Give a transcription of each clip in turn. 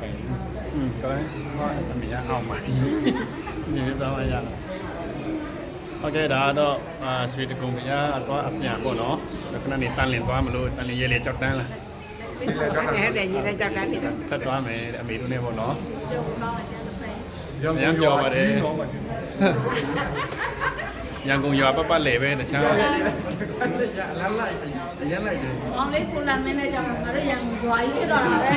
ခိုင်อืมဆိုရင်ဘာအမြင်အောင်ပါနေသွားမှရတာโอเคဒါတော့အာဆွေတကုံပြားတော့အပြန်ပေါ့နော်ခဏနေတန်လင်သွားမလို့တန်လင်ရဲလေကြောက်တန်းလားဟုတ်တယ်ညီလေးကြောက်တန်းနေတော့ဖတ်သွားမယ်အမေတို့နဲ့ပေါ့နော်ရန်ကုန်ရွာပါတယ်ရန်ကုန်ရွာပပလဲပဲတခြားအလန်းလိုက်အရန်လိုက်တယ်အောင်လေးကိုလာမင်းနဲ့ကြောက်မှာငါတို့ရန်ကုန်ရွာကြီးဖြစ်တော့တာပဲ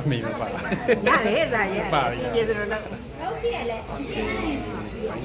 အမေမပါရတယ်ဒါရပါပြီ ပြေတယ်လို့လောက် လောက်ရှိရလဲရှိရတယ်